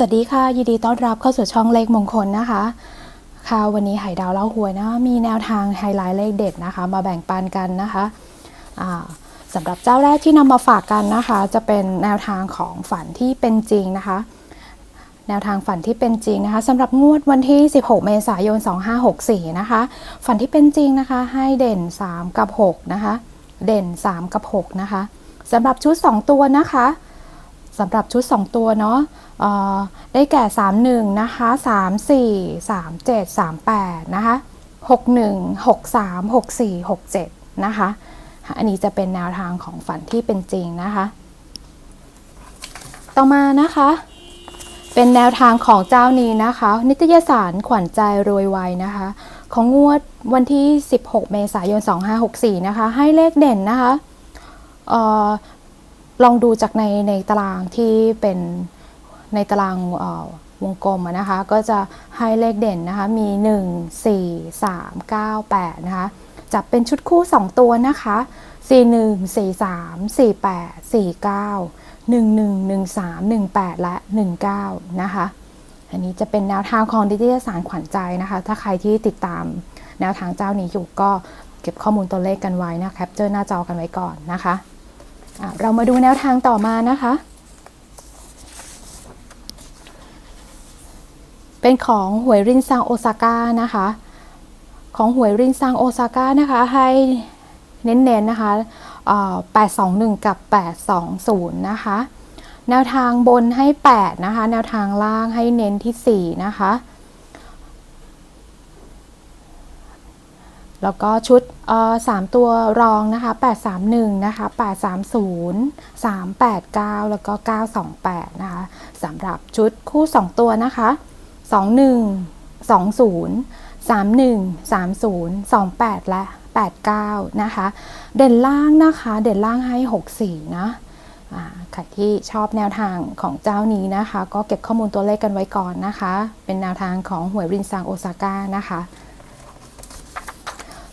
สวัสดีค่ะ ยินดีต้อนรับเข้าสู่ช่องเลขมงคลนะคะ ค่ะวันนี้ไหดาวเล่าหวยนะมีแนวทางไฮไลท์เลขเด็ดนะคะ มาแบ่งปันกันนะคะสำหรับเจ้าแรกที่นำมาฝากกันนะคะ จะเป็นแนวทางของฝันที่เป็นจริงนะคะ แนวทางฝันที่เป็นจริงนะคะสำหรับงวดวันที่ 16 เมษายน 2564 นะคะ ฝันที่เป็นจริงนะคะ ให้เด่น 3 กับ 6 นะคะ เด่น 3 กับ 6 นะคะสำหรับชุด 2 ตัวนะคะ สำหรับชุด 2 ตัวเนาะได้แก่ 31 นะคะ 34 37 38 นะคะ 61 63 64 67 นะคะ อันนี้จะเป็นแนวทางของฝันที่เป็นจริงนะคะ ต่อมานะคะ เป็นแนวทางของเจ้านี้นะคะ นิตยสารขวัญใจรวยไวนะคะ ของงวดวันที่ 16 เมษายน 2564 นะคะ ให้เลขเด่นนะคะเออ ลองดูจากในในตารางที่เป็นในตารางวงกลมนะคะ ก็จะให้เลขเด่นนะคะ มี 1 4 3 9 8 นะคะ จับเป็นชุดคู่ 2 ตัวนะคะ 41 43 48 49 11 13 18 และ 19 นะคะ อันนี้จะเป็นแนวทางของดิจิทัลสารขวัญใจนะคะ ถ้าใครที่ติดตามแนวทางเจ้านี้อยู่ก็เก็บข้อมูลตัวเลขกันไว้นะแคปเจอร์หน้าจอกันไว้ก่อนนะคะ เรามาดูแนวทางต่อมานะคะ เป็นของหวยรินซังโอซาก้านะคะ ของหวยรินซังโอซาก้านะคะให้เน้นๆนะคะเอ่อ821 กับ 820 นะคะ แนวทางบนให้ 8 นะคะ แนวทางล่างให้เน้นที่ 4 นะคะ แล้วก็ชุดเอ่อ3ตัวรองนะคะ831นะคะ830 389 แล้วก็ 928นะคะสำหรับชุดคู่ 2 ตัวนะคะ 21 20 31 30 28 และ 89 นะคะ เด่นล่างนะคะเด่นล่างให้ 64 นะอ่าใครที่ชอบแนวทางของเจ้านี้นะคะ ก็เก็บข้อมูลตัวเลขกันไว้ก่อนนะคะ เป็นแนวทางของหวยรินซังโอซาก้านะคะ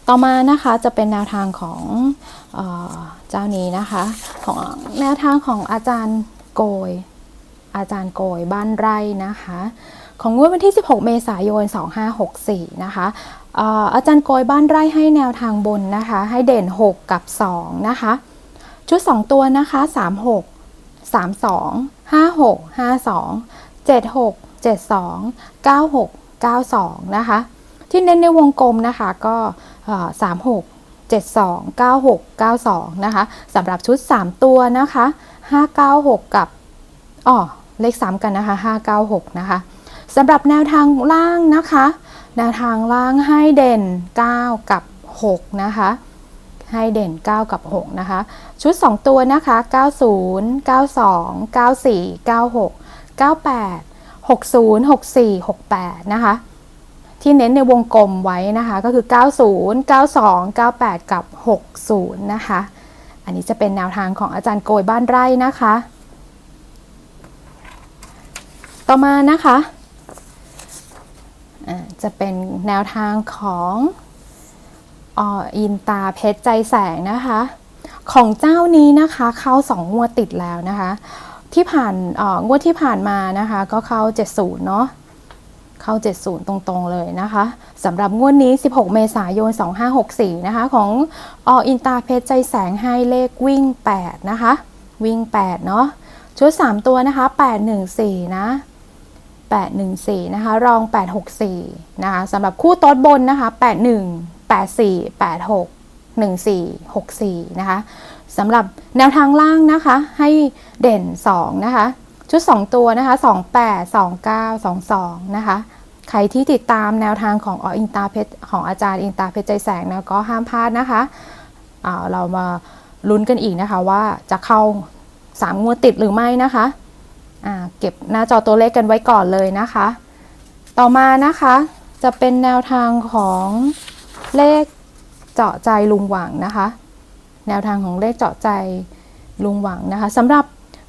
ต่อมานะคะจะเป็นแนวทางของเออเจ้านี้นะคะของแนวทางของอาจารย์โกย อาจารย์โกยบ้านไร่นะคะ ของงวดวันที่ 16 เมษายน 2564 นะคะอ่ออาจารย์โกยบ้านไร่ให้แนวทางบนนะคะ ให้เด่น 6 กับ 2 นะคะ ชุด 2 ตัวนะคะ 36 32 56 52 76 72 96 92 นะคะ ที่เน้นในวงกลมนะคะก็ 36 72 96 92 นะคะสำหรับชุด 3 ตัวนะคะ 596 กับอ๋อเลขซ้ำกันนะคะ 596 นะคะสำหรับแนวทางล่างนะคะ แนวทางล่างให้เด่น 9 กับ 6 นะคะให้เด่น 9 กับ 6 นะคะ ชุด 2 ตัวนะคะ 90 92 94 96 98 60 64 68 นะคะ ที่เน้นในวงกลมไว้นะคะ ก็คือ 90 92 98 กับ 60 นะคะ อันนี้จะเป็นแนวทางของอาจารย์โกยบ้านไร่นะคะ ต่อมานะคะอ่าจะเป็นแนวทางของออินตาเพชรใจแสงนะคะ ของเจ้านี้นะคะเข้า2งวดติดแล้วนะคะ ที่ผ่านอ่องวดที่ผ่านมานะคะ ก็เข้า 70 เนาะ เข้า 70 ตรงๆเลยนะคะสำหรับงวดนี้ 16 เมษายน 2564 นะคะ ของออินตาเพชรใจแสงให้เลขวิ่ง 8 นะคะ วิ่ง 8 เนาะชุด 3 ตัวนะคะ 814 นะ 814 นะคะ รอง 864 นะคะสำหรับคู่โต๊ดบนนะคะ 81 84 86 14 64 นะคะสำหรับแนวทางล่างนะคะ ให้เด่น 2 นะคะ ชุด 2 ตัวนะคะ 28 29 22 นะคะ ใครที่ติดตามแนวทางของออินตาเพชรของอาจารย์อินตาเพชรใจแสงนะก็ห้ามพลาดนะคะอ่าเรามาลุ้นกันอีกนะคะว่าจะเข้า 3 งวดติดหรือไม่นะคะเก็บหน้าจอตัวเลขกันไว้ก่อนเลยนะคะ ต่อมานะคะจะเป็นแนวทางของเลขเจาะใจลุงหวังนะคะ แนวทางของเลขเจาะใจลุงหวังนะคะสำหรับ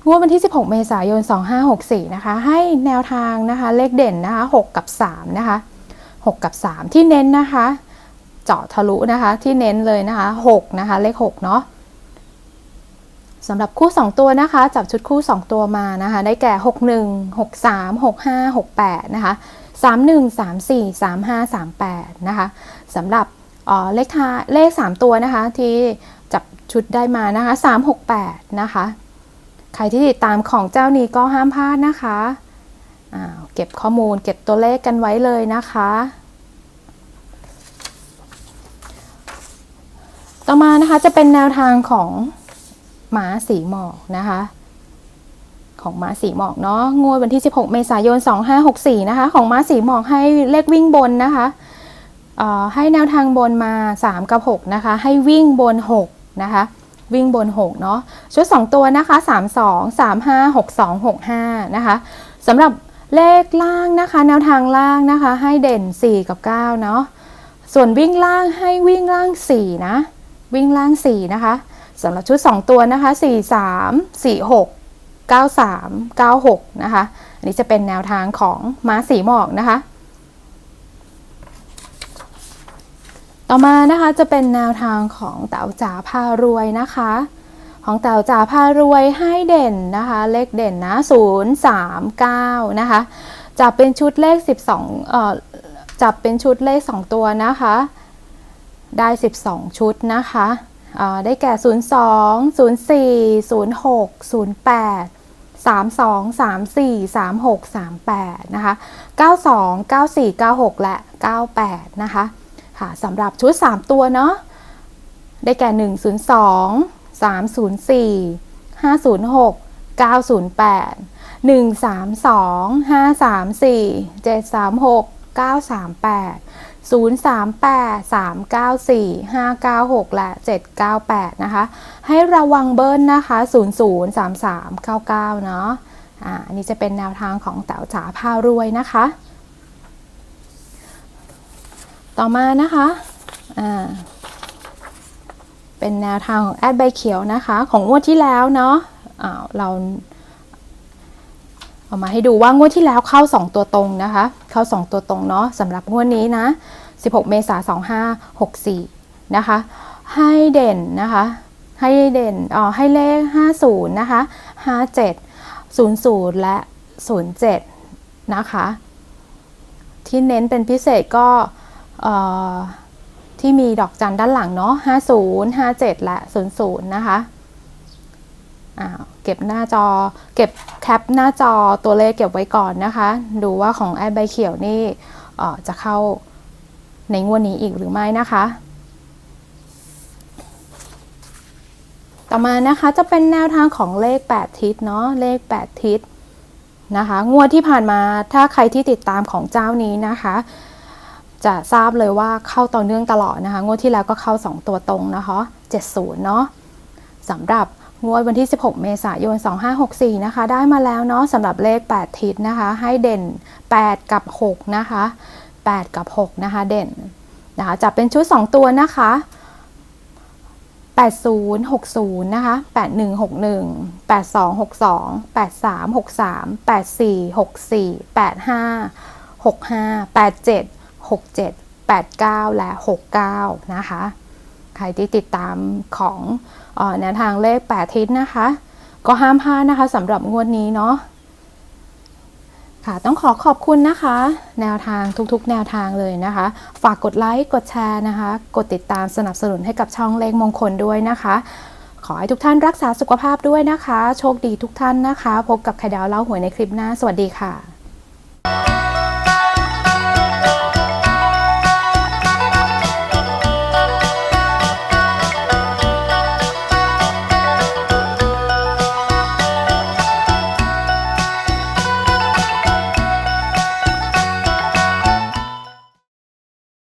งวดวันที่ 16 เมษายน 2564 นะคะ ให้แนวทางนะคะ เลขเด่นนะคะ 6 กับ 3 นะคะ 6 กับ 3 ที่เน้นนะคะ เจาะทะลุนะคะ ที่เน้นเลยนะคะ 6 นะคะ เลข 6 เนาะสำหรับคู่ 2 ตัวนะคะ จับชุดคู่ 2 ตัวมานะคะ ได้แก่ 61 63 65 68 นะคะ 31 34 35 38 นะคะสำหรับเออเลขท้ายเลข 3 ตัวนะคะที่จับชุดได้มานะคะ 368 นะคะ ใครที่ติดตามของเจ้านี้ก็ห้ามพลาดนะคะอ้าเก็บข้อมูลเก็บตัวเลขกันไว้เลยนะคะ ต่อมานะคะจะเป็นแนวทางของหมาสีหมอกนะคะ ของม้าสีหมอกเนาะงวดวันที่ 16 เมษายน 2564 นะคะ ของม้าสีหมอกให้เลขวิ่งบนนะคะให้แนวทางบนมา 3 กับ 6 นะคะ ให้วิ่งบน 6 นะคะ วิ่งบน 6 เนาะชุด 2 ตัวนะคะ 32 35 62 65 นะคะสำหรับเลขล่างนะคะ แนวทางล่างนะคะ ให้เด่น 4 กับ 9 เนาะส่วนวิ่งล่างให้วิ่งล่าง 4 นะ วิ่งล่าง 4 นะคะสำหรับชุด 2 ตัวนะคะ 4 3 4 6 93 96 นะคะ อันนี้จะเป็นแนวทางของม้าสีหมอกนะคะ ต่อมานะคะจะเป็นแนวทางของเต๋าจ๋าพารวยนะคะ ของเต๋าจ๋าพารวยให้เด่นนะคะ เลขเด่นนะ0 3 9นะคะจะเป็นชุดเลข 12เอ่อจับเป็นชุดเลข 2 ตัวนะคะ ได้ 12 ชุดนะคะได้แก่ 02 04 06 08 32 34 36 38 นะคะ 92 94 96 และ 98 นะคะ ค่ะสำหรับชุด 3 ตัวเนาะได้แก่ 102 304 506 908 132 534 736 938 038 394 596 และ 798 นะคะ ให้ระวังเบิ้ลนะคะ 00 33 99 เนาะอ่าอันนี้จะเป็นแนวทางของแต๋วจ๋าพารวยนะคะ ต่อมานะคะอ่าเป็นแนวทางของแอดใบเขียวนะคะ ของงวดที่แล้วเนาะอ่าเราเอามาให้ดูว่างวดที่แล้วเข้า 2 ตัวตรงนะคะ เข้า 2 ตัวตรงเนาะสำหรับงวดนี้นะ 16 เมษายน2564 นะคะ ให้เด่นนะคะ ให้เด่นอ๋อให้เลข 50 นะคะ 57 00 และ 07 นะคะ ที่เน้นเป็นพิเศษก็ ที่มีดอกจันด้านหลังเนาะ50 57 และ 00 นะคะอ้าเก็บหน้าจอ เก็บแคปหน้าจอตัวเลขเก็บไว้ก่อนนะคะ ดูว่าของแอดใบเขียวนี่จะเข้าในงวดนี้อีกหรือไม่นะคะ ต่อมานะคะจะเป็นแนวทางของเลข 8 ทิศเนาะเลข 8 ทิศนะคะ งวดที่ผ่านมาถ้าใครที่ติดตามของเจ้านี้นะคะ จะทราบเลยว่าเข้าต่อเนื่องตลอดนะคะ งวดที่แล้วก็เข้า 2 ตัวตรงนะคะ70เนาะสำหรับงวดวันที่ 16 เมษายน 2564 นะคะ ได้มาแล้วเนาะสำหรับเลข 8 ทิศนะคะ ให้เด่น 8 กับ 6 นะคะ 8 กับ 6 นะคะ เด่นนะคะจับเป็นชุด 2 ตัวนะคะ 8060 นะคะ 8161 8262 8363 8464 85 65 87 67 89 และ 69 นะคะ ใครที่ติดตามของออแนวทางเลข 8 ทิศนะคะ ก็ห้ามพลาดนะคะสำหรับงวดนี้เนาะค่ะต้องขอขอบคุณนะคะ แนวทางทุกๆ แนวทางเลยนะคะ ฝากกดไลค์กดแชร์นะคะ กดติดตามสนับสนุนให้กับช่องเลขมงคลด้วยนะคะ ขอให้ทุกท่านรักษาสุขภาพด้วยนะคะ โชคดีทุกท่านนะคะ พบกับไข่ดาวเล่าหวยในคลิปหน้า สวัสดีค่ะ